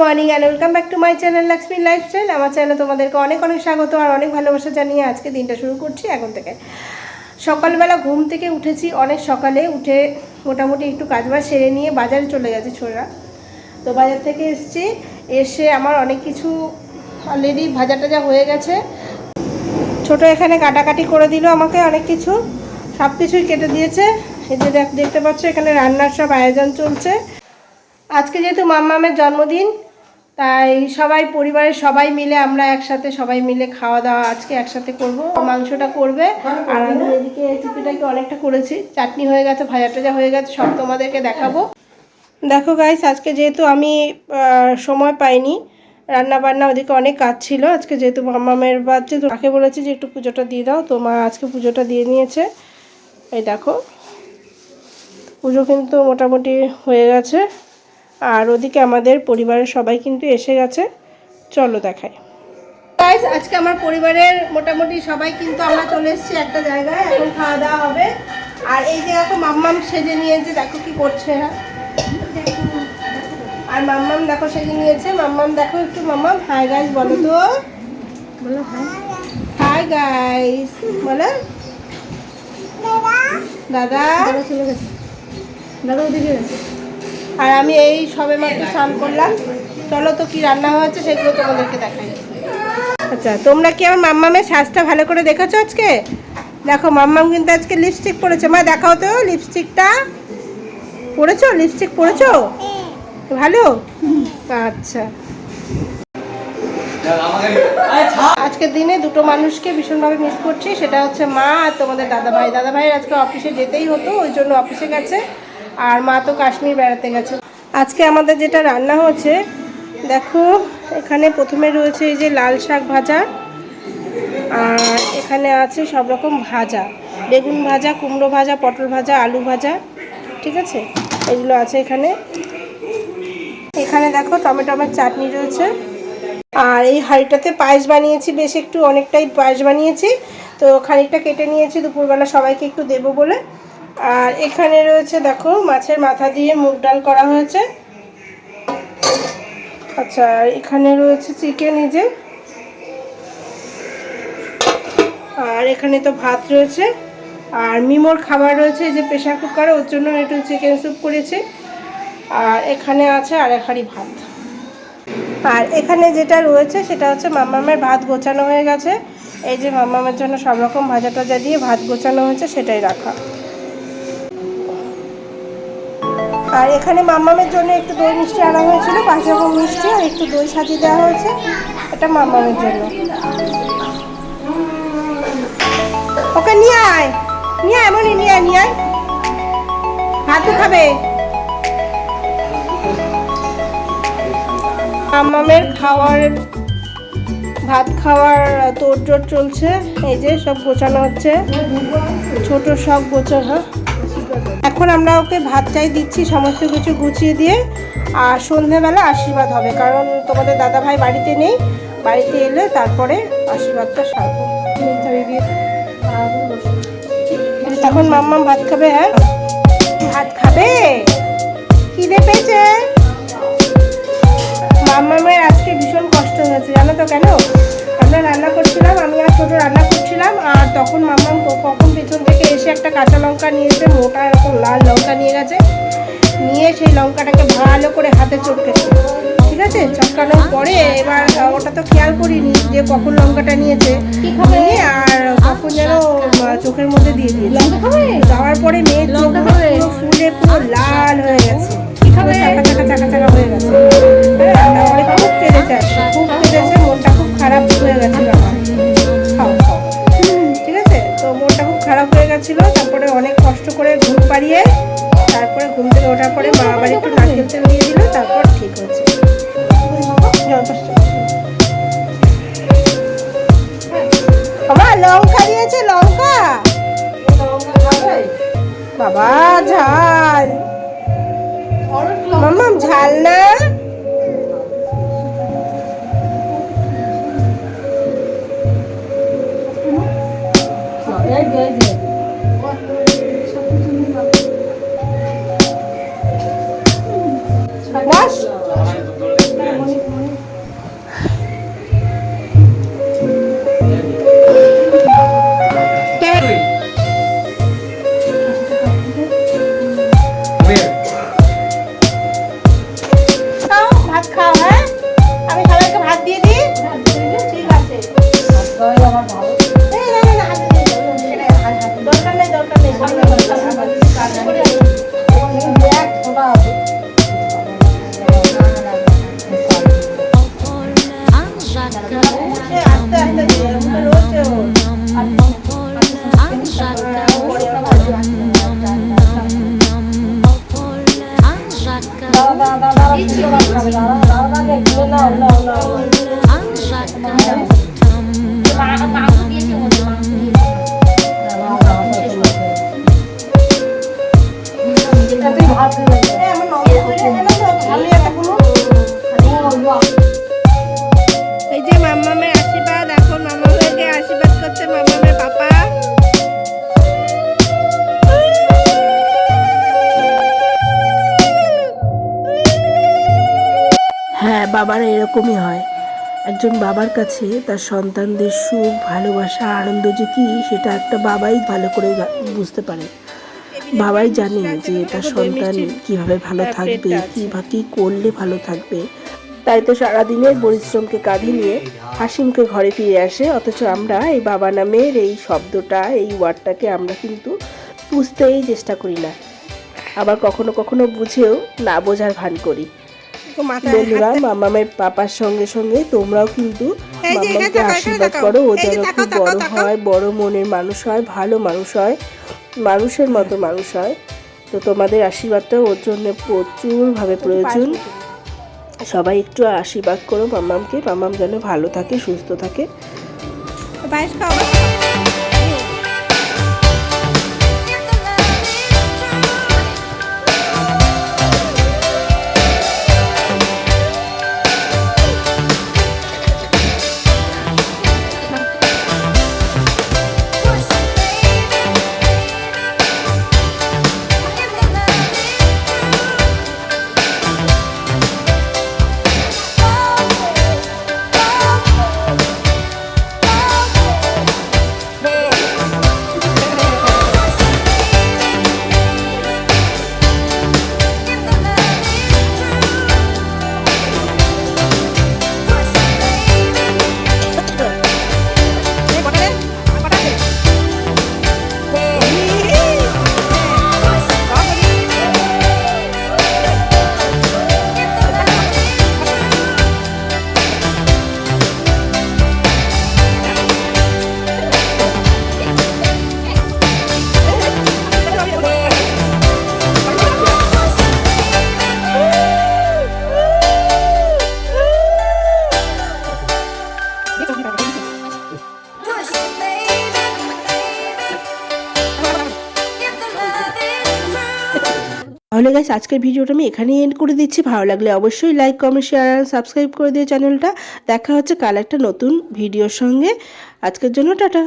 Morning and welcome back to my channel Lakshmi lifestyle আমার চ্যানেলে তোমাদেরকে অনেক অনেক স্বাগত আর অনেক ভালোবাসা জানিয়ে আজকে দিনটা শুরু করছি এখন থেকে। সকালবেলা ঘুম থেকে উঠেছি, অনেক সকালে উঠে মোটামুটি একটু কাজবাজ সেরে নিয়ে বাজারে চলে গেছে ছোড়া। তো বাজার থেকে এসছি, এসে আমার অনেক কিছু অলরেডি ভাজা টাজা হয়ে গেছে। ছোট এখানে কাটাকাটি করে দিল আমাকে অনেক কিছু সব কিছুই কেটে দিয়েছে। এই যে দেখতে পাচ্ছ এখানে রান্নার সব আয়োজন চলছে। আজকে যেহেতু মাম্মামের জন্মদিন, তাই সবাই পরিবারের সবাই মিলে আমরা একসাথে সবাই মিলে খাওয়া দাওয়া আজকে একসাথে করব। মাংসটা করবে। আর আমি এদিকে চিপিটাকে অনেকটা করেছি। চাটনি হয়ে গেছে ভাজা টাজা হয়ে গেছে, সব তোমাদেরকে দেখাবো। দেখো গাইস আজকে যেহেতু আমি সময় পাইনি রান্না বান্না ওদিকে অনেক কাজ ছিল। আজকে যেহেতু মামামের বাচ্চা তো মাকে বলেছি যে একটু পুজোটা দিয়ে দাও। তো মা আজকে পুজোটা দিয়ে নিয়েছে। এই দেখো, পুজো কিন্তু মোটামুটি হয়ে গেছে। আর ওদিকে আমাদের পরিবারের সবাই কিন্তু এসে গেছে। চলো দেখাই। গাইস আজকে আমার পরিবারের মোটামুটি সবাই কিন্তু আমরা চলে এসেছি একটা জায়গায়। এখন খাওয়া দাওয়া হবে। আর এই যে দেখো মাম্মাম সেজে নিয়েছে দেখো কি করছে আর মাম্মাম দেখো সেজে নিয়েছে। মাম্মাম দেখো একটু মাম্মাম হাই গাইস বলো তো। বলো হাই হাই গাইস বলো। দাদা চলে গেছে। দাদা ওদিকে গেছে। আর আমি এই সবে মাত্র স্নান করলাম। চলো তো কি রান্না হয়েছে সেগুলো তোমাদেরকে দেখাই। আচ্ছা তোমরা কি আমার মাম্মামের সাজটা ভালো করে দেখেছ আজকে? দেখো, মাম্মাম কিন্তু আজকে লিপস্টিক পরেছে। মা, দেখাও তো লিপস্টিকটা পরেছো? লিপস্টিক পরেছো? ভালো? আচ্ছা। আজকের দিনে দুটো মানুষকে ভীষণভাবে মিস করছি। সেটা হচ্ছে মা আর তোমাদের দাদা ভাই দাদা ভাই আজকে অফিসে যেতেই হতো, ওই জন্য অফিসে গেছে। আর মা তো কাশ্মীর বেড়াতে গেছে। আজকে আমাদের যেটা রান্না হচ্ছে, দেখো, এখানে প্রথমে রয়েছে এই যে লাল শাক ভাজা, আর এখানে আছে সব রকম ভাজা। বেগুন ভাজা, কুমড়ো ভাজা, পটল ভাজা, আলু ভাজা, ঠিক আছে? এগুলো আছে এখানে। এখানে দেখো টমেটোমের চাটনি রয়েছে। আর এই হাঁড়িটাতে পায়েস বানিয়েছি, বেশ একটু অনেকটাই পায়েস বানিয়েছি। তো খানিকটা কেটে নিয়েছি, দুপুরবেলা সবাইকে একটু দেবো বলে। আর এখানে রয়েছে, দেখো, মাছের মাথা দিয়ে মুগ ডাল করা হয়েছে। আচ্ছা এখানে রয়েছে চিকেন এই যে। আর এখানে তো ভাত রয়েছে। আর মিমোর খাবার রয়েছে, এই যে প্রেশার কুকারে, ওর জন্য একটু চিকেন স্যুপ করেছি। আর এখানে আছে আর এক ভাত। আর এখানে যেটা রয়েছে, সেটা হচ্ছে মাম্মামের ভাত গোছানো হয়ে গেছে। এই যে মাম্মামের জন্য সব রকম ভাজা টাজা দিয়ে ভাত গোছানো হয়েছে, সেটাই রাখা। আর এখানে মাম্মামের জন্য একটু দই মিষ্টি আনা হয়েছিল পাঁচ রকম মিষ্টি আর একটু দই সাজিয়ে দেওয়া হয়েছে, এটা মাম্মামের জন্য। ওকে নিয়ে আয় নিয়ে আয় এমনই নিয়ে আয় নিয়ে আয়। ভাতও খাবে মাম্মামের খাওয়ার, ভাত খাওয়ার তোড়জোড় চলছে, এই যে সব গোছানো হচ্ছে। ছোট সব গোছানো। এখন আমরা ওকে ভাত চাই দিচ্ছি, সমস্ত কিছু গুছিয়ে দিয়ে, আর সন্ধেবেলা আশীর্বাদ হবে, কারণ তোমাদের দাদা ভাই বাড়িতে নেই, বাড়িতে এলে তারপরে আশীর্বাদটা সারবো। তখন মাম্মা ভাত খাবে হ্যাঁ? ভাত খাবে? খিদে পেয়েছে? মাম্মামের আজকে ভীষণ কষ্ট হয়েছে, জানো তো কেন? আমরা রান্না করছিলাম আমি আর ছোটো রান্না করছিলাম আর তখন মাম্মাম কখন পেছন থেকে এসে একটা কাঁচা লঙ্কা নিয়েছে মোটা এরকম লাল লঙ্কা নিয়ে গেছে। নিয়ে সেই লঙ্কাটাকে ভালো করে হাতে চটকেছে ঠিক আছে? চটকানোর পরে এবার ওটা তো খেয়াল করিনি যে কখন লঙ্কাটা নিয়েছে। নিয়ে আর কখন যেন চোখের মধ্যে দিয়ে দিয়েছে। দেওয়ার পরে মেয়ের চোখ পুরো ফুলে পুরো লাল হয়ে গেছে। চাকা চাকা চাকা চাকা হয়ে গেছে। হ্যাঁ, খুব কেঁদেছে খুব কেঁদেছে মনটা লঙ্কা দিয়েছে লঙ্কা? বাবা ঝাল। মাম্মাম ঝাল না? Yeah, yeah, yeah. এটাতেই ভাত। এই যে আশীর্বাদ এখন আশীর্বাদ করছে পাপা। হ্যাঁ বাবারা এরকমই হয়। একজন বাবার কাছে তার সন্তানদের সুখ ভালোবাসা আনন্দ যে কী সেটা একটা বাবাই ভালো করে বুঝতে পারে। বাবাই জানে যে তার সন্তান কীভাবে ভালো থাকবে কি বা কী করলে ভালো থাকবে। তাই তো সারাদিনের পরিশ্রমকে কাঁধে নিয়ে হাসিমকে ঘরে ফিরে আসে। অথচ আমরা এই বাবা নামের এই শব্দটা এই ওয়ার্ডটাকে আমরা কিন্তু বুঝতেই চেষ্টা করি না। আবার কখনো কখনো বুঝেও না বোঝার ভান করি। বন্ধুরা মামামের পাপার সঙ্গে সঙ্গে তোমরাও কিন্তু মামাকে আশীর্বাদ করো। ও যেন খুব বড় হয় বড় মনের মানুষ হয় ভালো মানুষ হয়। মানুষের মতো মানুষ হয়। তো তোমাদের আশীর্বাদটা ওর জন্য প্রচুরভাবে প্রয়োজন। সবাই একটু আশীর্বাদ করো মামামকে মামাম যেন ভালো থাকে, সুস্থ থাকে। তাহলে গাইস আজকের ভিডিওটা আমি এখানেই এন্ড করে দিচ্ছি। ভালো লাগলে অবশ্যই লাইক কমেন্ট শেয়ার আর সাবস্ক্রাইব করে দিও চ্যানেলটা দেখা হচ্ছে কাল একটা নতুন ভিডিওর সঙ্গে। আজকের জন্য টাটা।